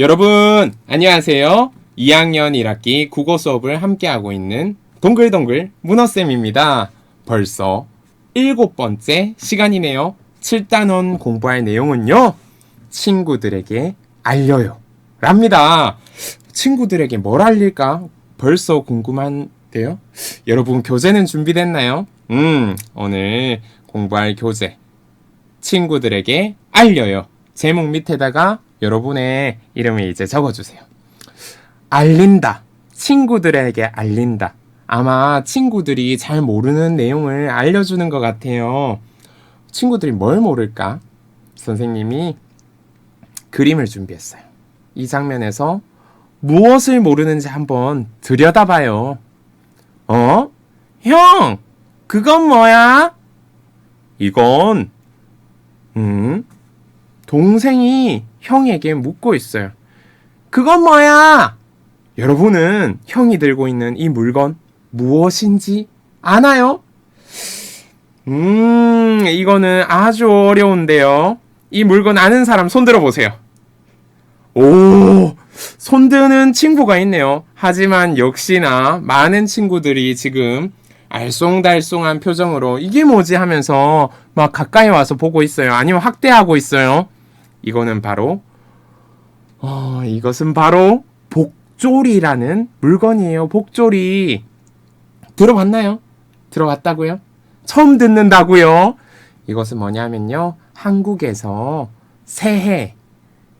여러분, 안녕하세요. 2학년 1학기 국어 수업을 함께하고 있는 동글동글 문어쌤입니다. 벌써 일곱 번째 시간이네요. 7단원 공부할 내용은요, 친구들에게 알려요. 랍니다. 친구들에게 뭘 알릴까? 벌써 궁금한데요? 여러분, 교재는 준비됐나요? 음, 오늘 공부할 교재. 친구들에게 알려요. 제목 밑에다가 여러분의 이름을 이제 적어주세요. 알린다. 친구들에게 알린다. 아마 친구들이 잘 모르는 내용을 알려주는 것 같아요. 친구들이 뭘 모를까? 선생님이 그림을 준비했어요. 이 장면에서 무엇을 모르는지 한번 들여다봐요. 어? 형! 그건 뭐야? 이건, 음, 동생이 형에게 묻고 있어요. 그건 뭐야? 여러분은 형이 들고 있는 이 물건 무엇인지 아나요? 음, 이거는 아주 어려운데요. 이 물건 아는 사람 손 들어 보세요. 오, 손드는 친구가 있네요. 하지만 역시나 많은 친구들이 지금 알쏭달쏭한 표정으로 이게 뭐지 하면서 막 가까이 와서 보고 있어요. 아니면 확대하고 있어요. 이거는 바로 어, 이것은 바로 복조리라는 물건이에요. 복조리. 들어봤나요? 들어봤다고요? 처음 듣는다고요? 이것은 뭐냐면요. 한국에서 새해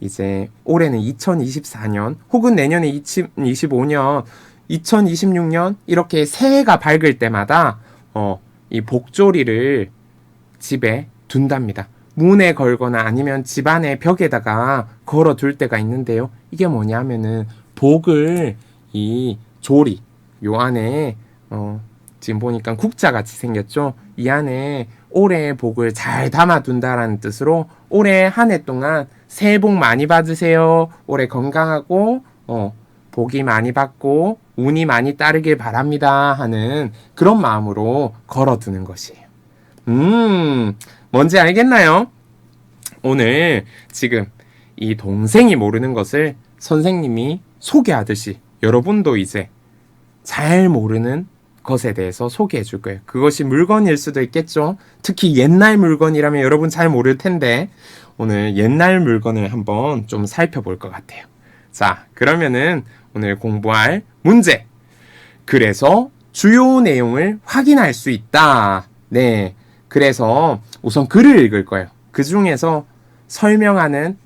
이제 올해는 2024년 혹은 내년에 2025년 2026년 이렇게 새해가 밝을 때마다 어, 이 복조리를 집에 둔답니다. 문에 걸거나 아니면 집안의 벽에다가 걸어 둘 때가 있는데요. 이게 뭐냐면은 복을 이 조리 요 안에 어 지금 보니까 국자 같이 생겼죠. 이 안에 올해 복을 잘 담아 둔다라는 뜻으로 올해 한 해 동안 새해 복 많이 받으세요. 올해 건강하고 어 복이 많이 받고 운이 많이 따르길 바랍니다 하는 그런 마음으로 걸어두는 것이에요. 음, 뭔지 알겠나요? 오늘 지금 이 동생이 모르는 것을 선생님이 소개하듯이 여러분도 이제 잘 모르는 것에 대해서 소개해 줄 거예요. 그것이 물건일 수도 있겠죠. 특히 옛날 물건이라면 여러분 잘 모를 텐데 오늘 옛날 물건을 한번 좀 살펴볼 것 같아요. 자, 그러면은 오늘 공부할 문제. 그래서 주요 내용을 확인할 수 있다. 네. 그래서 우선 글을 읽을 거예요. 그 중에서 설명하는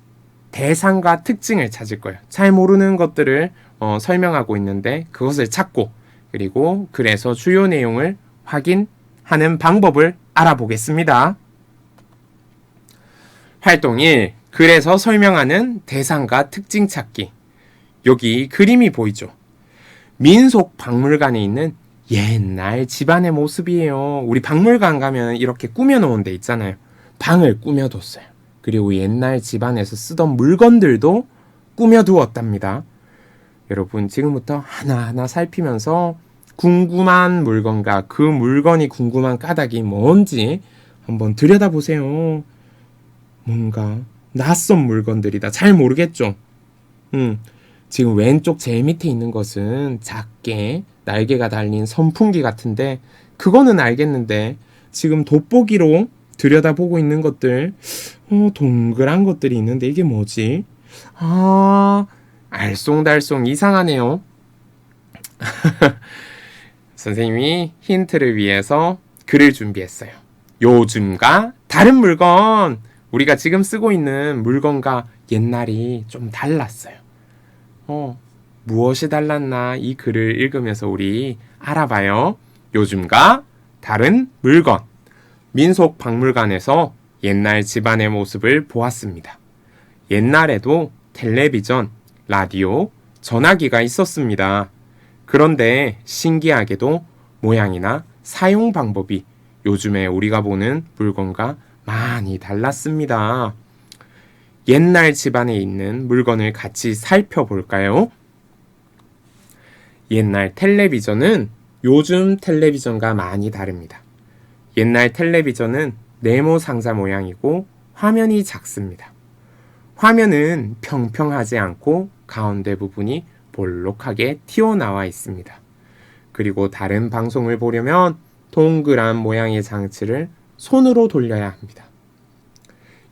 대상과 특징을 찾을 거예요. 잘 모르는 것들을 어, 설명하고 있는데 그것을 찾고 그리고 그래서 주요 내용을 확인하는 방법을 알아보겠습니다. 활동 1. 그래서 설명하는 대상과 특징 찾기. 여기 그림이 보이죠? 민속 박물관에 있는 옛날 집안의 모습이에요. 우리 박물관 가면 이렇게 꾸며놓은 데 있잖아요. 방을 꾸며뒀어요. 그리고 옛날 집안에서 쓰던 물건들도 꾸며두었답니다. 여러분, 지금부터 하나하나 살피면서 궁금한 물건과 그 물건이 궁금한 까닭이 뭔지 한번 들여다보세요. 뭔가 낯선 물건들이다. 잘 모르겠죠? 음, 지금 왼쪽 제일 밑에 있는 것은 작게 날개가 달린 선풍기 같은데 그거는 알겠는데 지금 돋보기로 들여다보고 있는 것들 어, 동그란 것들이 있는데 이게 뭐지? 아 알쏭달쏭 이상하네요. 선생님이 힌트를 위해서 글을 준비했어요. 요즘과 다른 물건 우리가 지금 쓰고 있는 물건과 옛날이 좀 달랐어요. 어, 무엇이 달랐나 이 글을 읽으면서 우리 알아봐요. 요즘과 다른 물건. 민속 박물관에서 옛날 집안의 모습을 보았습니다. 옛날에도 텔레비전, 라디오, 전화기가 있었습니다. 그런데 신기하게도 모양이나 사용 방법이 요즘에 우리가 보는 물건과 많이 달랐습니다. 옛날 집안에 있는 물건을 같이 살펴볼까요? 옛날 텔레비전은 요즘 텔레비전과 많이 다릅니다. 옛날 텔레비전은 네모 상자 모양이고 화면이 작습니다. 화면은 평평하지 않고 가운데 부분이 볼록하게 튀어나와 있습니다. 그리고 다른 방송을 보려면 동그란 모양의 장치를 손으로 돌려야 합니다.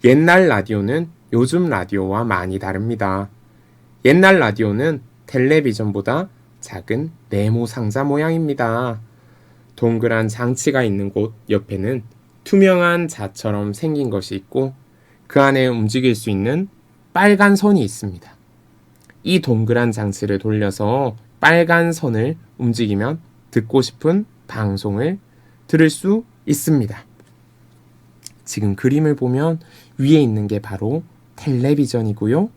옛날 라디오는 요즘 라디오와 많이 다릅니다. 옛날 라디오는 텔레비전보다 작은 네모 상자 모양입니다. 동그란 장치가 있는 곳 옆에는 투명한 자처럼 생긴 것이 있고 그 안에 움직일 수 있는 빨간 선이 있습니다. 이 동그란 장치를 돌려서 빨간 선을 움직이면 듣고 싶은 방송을 들을 수 있습니다. 지금 그림을 보면 위에 있는 게 바로 텔레비전이고요.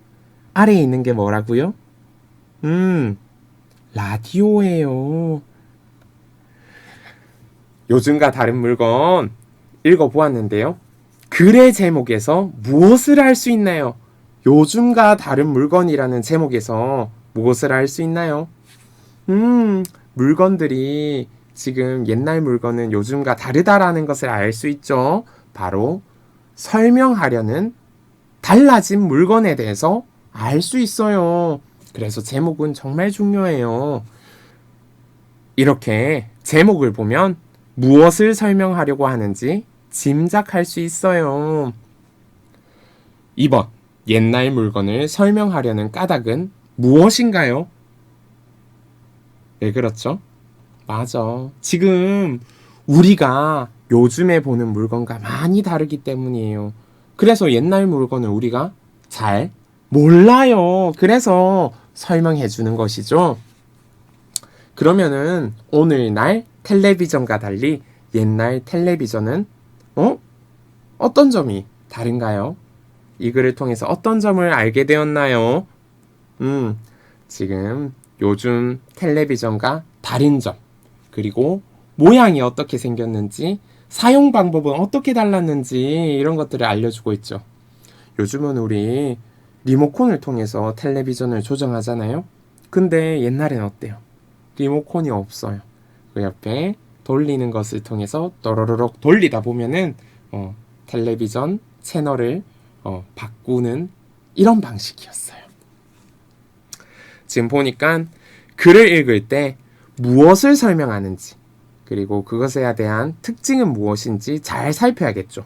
아래에 있는 게 뭐라고요? 음, 라디오예요. 요즘과 다른 물건 읽어보았는데요. 글의 제목에서 무엇을 할 수 있나요? 요즘과 다른 물건이라는 제목에서 무엇을 할 수 있나요? 음, 물건들이 지금 옛날 물건은 요즘과 다르다라는 것을 알 수 있죠. 바로 설명하려는 달라진 물건에 대해서 알 수 있어요. 그래서 제목은 정말 중요해요. 이렇게 제목을 보면 무엇을 설명하려고 하는지 짐작할 수 있어요. 2번. 옛날 물건을 설명하려는 까닭은 무엇인가요? 왜 그렇죠? 맞아. 지금 우리가 요즘에 보는 물건과 많이 다르기 때문이에요. 그래서 옛날 물건을 우리가 잘 몰라요. 그래서 설명해 주는 것이죠. 그러면은 오늘날 텔레비전과 달리 옛날 텔레비전은 어? 어떤 점이 다른가요? 이 글을 통해서 어떤 점을 알게 되었나요? 음, 지금 요즘 텔레비전과 다른 점, 그리고 모양이 어떻게 생겼는지, 사용 방법은 어떻게 달랐는지 이런 것들을 알려주고 있죠. 요즘은 우리 리모컨을 통해서 텔레비전을 조정하잖아요. 근데 옛날엔 어때요? 리모컨이 없어요. 그 옆에 돌리는 것을 통해서 또로로록 돌리다 보면은 어, 텔레비전 채널을 어, 바꾸는 이런 방식이었어요. 지금 보니까 글을 읽을 때 무엇을 설명하는지 그리고 그것에 대한 특징은 무엇인지 잘 살펴야겠죠.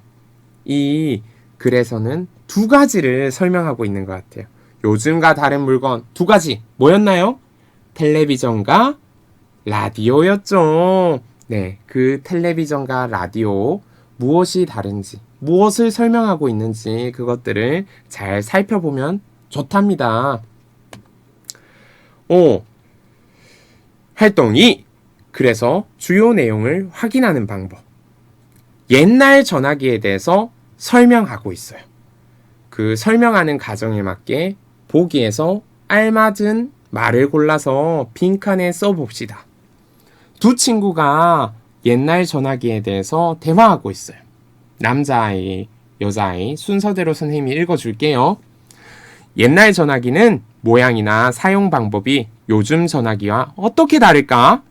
이 글에서는 두 가지를 설명하고 있는 것 같아요. 요즘과 다른 물건 두 가지 뭐였나요? 텔레비전과 라디오였죠. 네, 그 텔레비전과 라디오 무엇이 다른지, 무엇을 설명하고 있는지 그것들을 잘 살펴보면 좋답니다. 오, 활동 2. 그래서 주요 내용을 확인하는 방법. 옛날 전화기에 대해서 설명하고 있어요. 그 설명하는 가정에 맞게 보기에서 알맞은 말을 골라서 빈칸에 써봅시다. 두 친구가 옛날 전화기에 대해서 대화하고 있어요. 남자아이, 여자아이 순서대로 선생님이 읽어줄게요. 옛날 전화기는 모양이나 사용 방법이 요즘 전화기와 어떻게 다를까?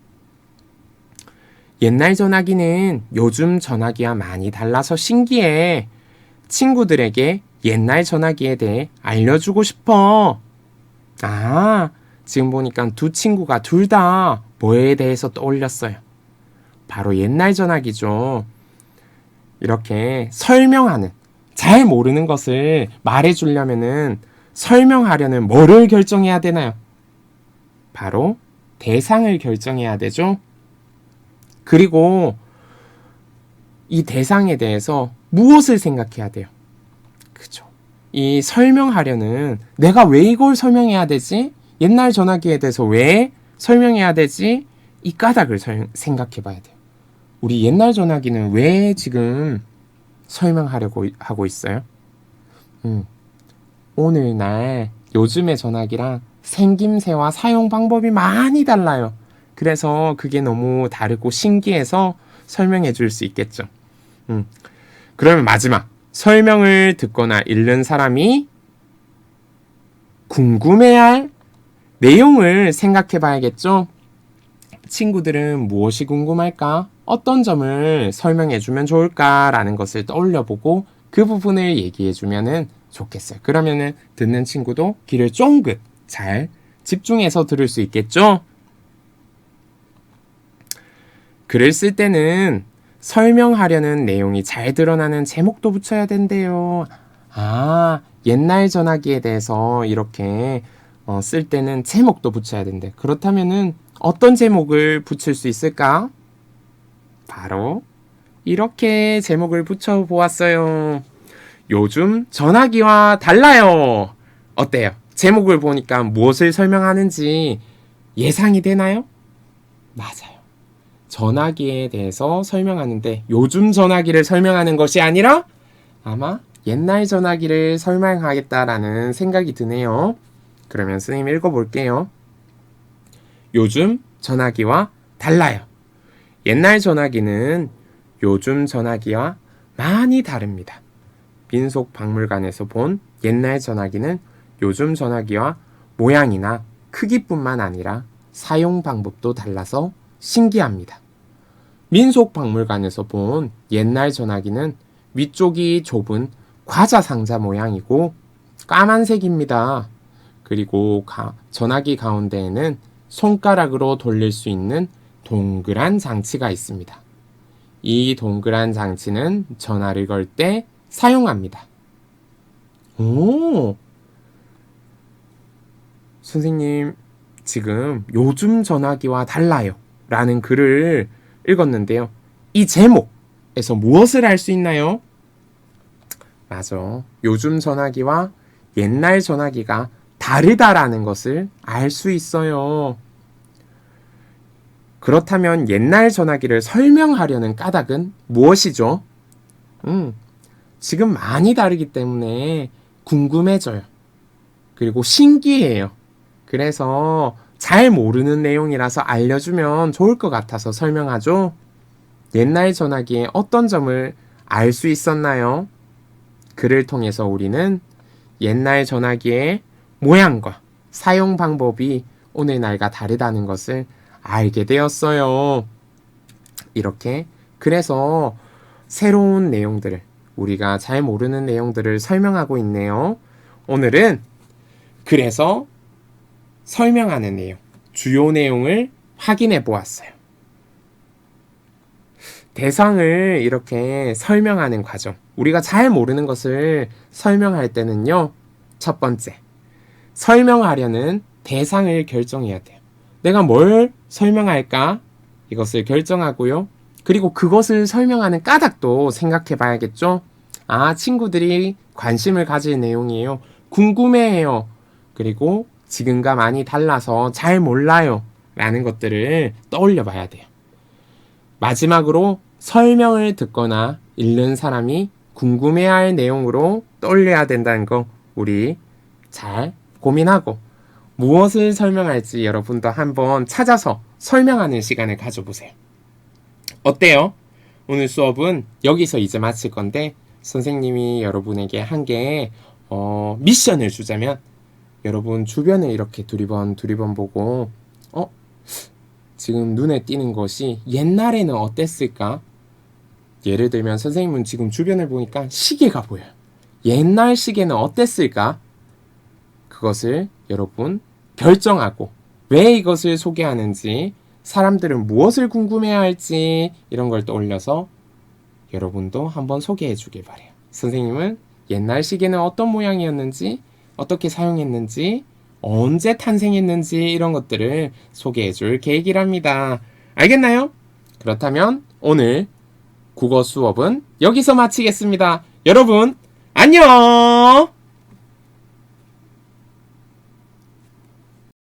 옛날 전화기는 요즘 전화기와 많이 달라서 신기해. 친구들에게 옛날 전화기에 대해 알려주고 싶어. 아, 지금 보니까 두 친구가 둘 다 뭐에 대해서 떠올렸어요. 바로 옛날 전화기죠. 이렇게 설명하는, 잘 모르는 것을 말해주려면은 설명하려는 뭐를 결정해야 되나요? 바로 대상을 결정해야 되죠. 그리고 이 대상에 대해서 무엇을 생각해야 돼요? 그죠. 이 설명하려는 내가 왜 이걸 설명해야 되지? 옛날 전화기에 대해서 왜 설명해야 되지? 이 까닭을 생각해 봐야 돼요. 우리 옛날 전화기는 왜 지금 설명하려고 하고 있어요? 음. 오늘날 요즘의 전화기랑 생김새와 사용 방법이 많이 달라요. 그래서 그게 너무 다르고 신기해서 설명해 줄 수 있겠죠. 음. 그러면 마지막. 설명을 듣거나 읽는 사람이 궁금해할 내용을 생각해 봐야겠죠? 친구들은 무엇이 궁금할까? 어떤 점을 설명해 주면 좋을까라는 것을 떠올려 보고 그 부분을 얘기해 주면은 좋겠어요. 그러면은 듣는 친구도 귀를 쫑긋 잘 집중해서 들을 수 있겠죠? 글을 쓸 때는 설명하려는 내용이 잘 드러나는 제목도 붙여야 된대요. 아, 옛날 전화기에 대해서 이렇게 어, 쓸 때는 제목도 붙여야 된대. 그렇다면은 어떤 제목을 붙일 수 있을까? 바로 이렇게 제목을 붙여 보았어요. 요즘 전화기와 달라요. 어때요? 제목을 보니까 무엇을 설명하는지 예상이 되나요? 맞아요. 전화기에 대해서 설명하는데 요즘 전화기를 설명하는 것이 아니라 아마 옛날 전화기를 설명하겠다라는 생각이 드네요. 그러면 선생님 읽어볼게요. 요즘 전화기와 달라요. 옛날 전화기는 요즘 전화기와 많이 다릅니다. 민속 박물관에서 본 옛날 전화기는 요즘 전화기와 모양이나 크기뿐만 아니라 사용 방법도 달라서 신기합니다. 민속 박물관에서 본 옛날 전화기는 위쪽이 좁은 과자 상자 모양이고 까만색입니다. 그리고 가- 전화기 가운데에는 손가락으로 돌릴 수 있는 동그란 장치가 있습니다. 이 동그란 장치는 전화를 걸 때 사용합니다. 오! 선생님, 지금 요즘 전화기와 달라요. 라는 글을 읽었는데요. 이 제목에서 무엇을 알 수 있나요? 맞아. 요즘 전화기와 옛날 전화기가 다르다라는 것을 알 수 있어요. 그렇다면 옛날 전화기를 설명하려는 까닭은 무엇이죠? 음, 지금 많이 다르기 때문에 궁금해져요. 그리고 신기해요. 그래서 잘 모르는 내용이라서 알려주면 좋을 것 같아서 설명하죠. 옛날 전화기의 어떤 점을 알 수 있었나요? 글을 통해서 우리는 옛날 전화기의 모양과 사용 방법이 오늘날과 다르다는 것을 알게 되었어요. 이렇게 그래서 새로운 내용들을 우리가 잘 모르는 내용들을 설명하고 있네요. 오늘은 그래서 설명하는 내용, 주요 내용을 확인해 보았어요. 대상을 이렇게 설명하는 과정. 우리가 잘 모르는 것을 설명할 때는요. 첫 번째. 설명하려는 대상을 결정해야 돼요. 내가 뭘 설명할까? 이것을 결정하고요. 그리고 그것을 설명하는 까닭도 생각해 봐야겠죠? 아, 친구들이 관심을 가질 내용이에요. 궁금해해요. 그리고 지금과 많이 달라서 잘 몰라요. 라는 것들을 떠올려 봐야 돼요. 마지막으로 설명을 듣거나 읽는 사람이 궁금해할 내용으로 떠올려야 된다는 거 우리 잘 고민하고 무엇을 설명할지 여러분도 한번 찾아서 설명하는 시간을 가져보세요. 어때요? 오늘 수업은 여기서 이제 마칠 건데 선생님이 여러분에게 한개 어, 미션을 주자면 여러분 주변을 이렇게 두리번 두리번 보고 어 지금 눈에 띄는 것이 옛날에는 어땠을까? 예를 들면 선생님은 지금 주변을 보니까 시계가 보여요. 옛날 시계는 어땠을까? 그것을 여러분 결정하고 왜 이것을 소개하는지 사람들은 무엇을 궁금해야 할지 이런 걸 떠올려서 여러분도 한번 소개해 주길 바래요. 선생님은 옛날 시계는 어떤 모양이었는지 어떻게 사용했는지 언제 탄생했는지 이런 것들을 소개해 줄 계획이랍니다. 알겠나요? 그렇다면 오늘 국어 수업은 여기서 마치겠습니다. 여러분 안녕!